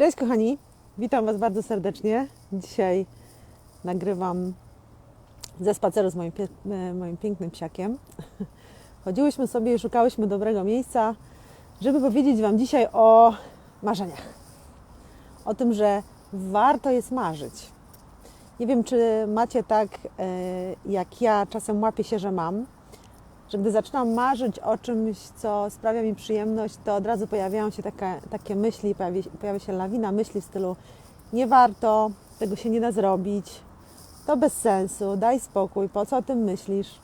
Cześć kochani, witam Was bardzo serdecznie. Dzisiaj nagrywam ze spaceru z moim, e, moim pięknym psiakiem. Chodziłyśmy sobie i szukałyśmy dobrego miejsca, żeby powiedzieć Wam dzisiaj o marzeniach. O tym, że warto jest marzyć. Nie wiem, czy macie tak, e, jak ja czasem łapię się, że mam, że gdy zaczynam marzyć o czymś, co sprawia mi przyjemność, to od razu pojawiają się takie, takie myśli, pojawi, pojawia się lawina myśli w stylu nie warto, tego się nie da zrobić, to bez sensu, daj spokój, po co o tym myślisz?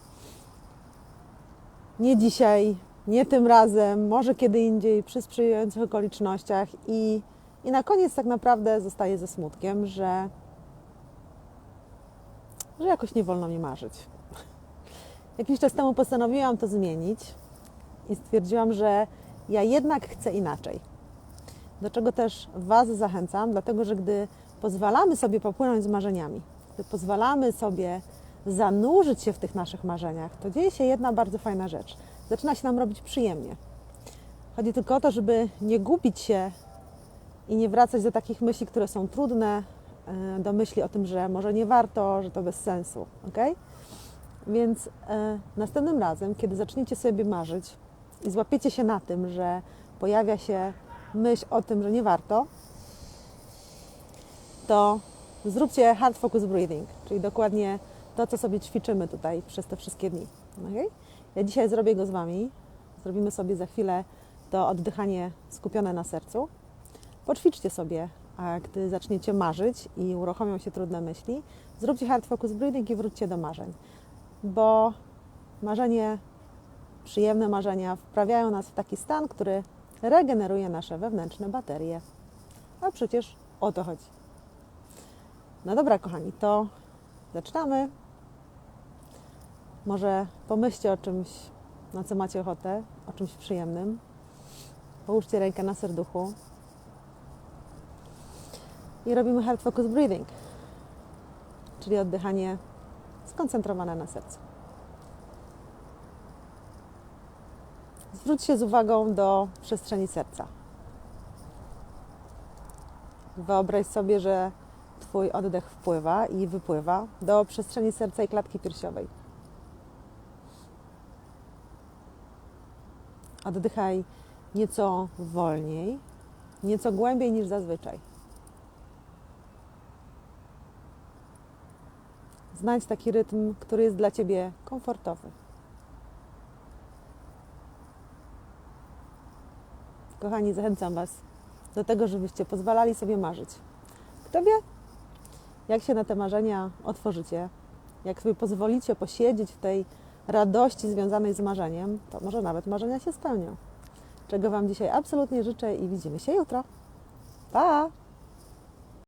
Nie dzisiaj, nie tym razem, może kiedy indziej, przy sprzyjających okolicznościach i, i na koniec tak naprawdę zostaję ze smutkiem, że, że jakoś nie wolno mi marzyć. Jakiś czas temu postanowiłam to zmienić i stwierdziłam, że ja jednak chcę inaczej. Do czego też Was zachęcam, dlatego że gdy pozwalamy sobie popłynąć z marzeniami, gdy pozwalamy sobie zanurzyć się w tych naszych marzeniach, to dzieje się jedna bardzo fajna rzecz. Zaczyna się nam robić przyjemnie. Chodzi tylko o to, żeby nie gubić się i nie wracać do takich myśli, które są trudne, e, do myśli o tym, że może nie warto, że to bez sensu. Okay? Więc e, następnym razem, kiedy zaczniecie sobie marzyć i złapiecie się na tym, że pojawia się myśl o tym, że nie warto, to zróbcie hard focus breathing, czyli dokładnie to, co sobie ćwiczymy tutaj przez te wszystkie dni. Okay? Ja dzisiaj zrobię go z Wami. Zrobimy sobie za chwilę to oddychanie skupione na sercu. Poćwiczcie sobie, a gdy zaczniecie marzyć i uruchomią się trudne myśli, zróbcie hard focus breathing i wróćcie do marzeń bo marzenie, przyjemne marzenia wprawiają nas w taki stan, który regeneruje nasze wewnętrzne baterie. A przecież o to chodzi. No dobra, kochani, to zaczynamy. Może pomyślcie o czymś, na co macie ochotę, o czymś przyjemnym. Połóżcie rękę na serduchu i robimy hard focus breathing, czyli oddychanie skoncentrowane na sercu. Zwróć się z uwagą do przestrzeni serca. Wyobraź sobie, że Twój oddech wpływa i wypływa do przestrzeni serca i klatki piersiowej. Oddychaj nieco wolniej, nieco głębiej niż zazwyczaj. Znajdź taki rytm, który jest dla Ciebie komfortowy. Kochani, zachęcam Was do tego, żebyście pozwalali sobie marzyć. Kto wie, jak się na te marzenia otworzycie, jak sobie pozwolicie posiedzieć w tej radości związanej z marzeniem, to może nawet marzenia się spełnią. Czego Wam dzisiaj absolutnie życzę i widzimy się jutro. Pa!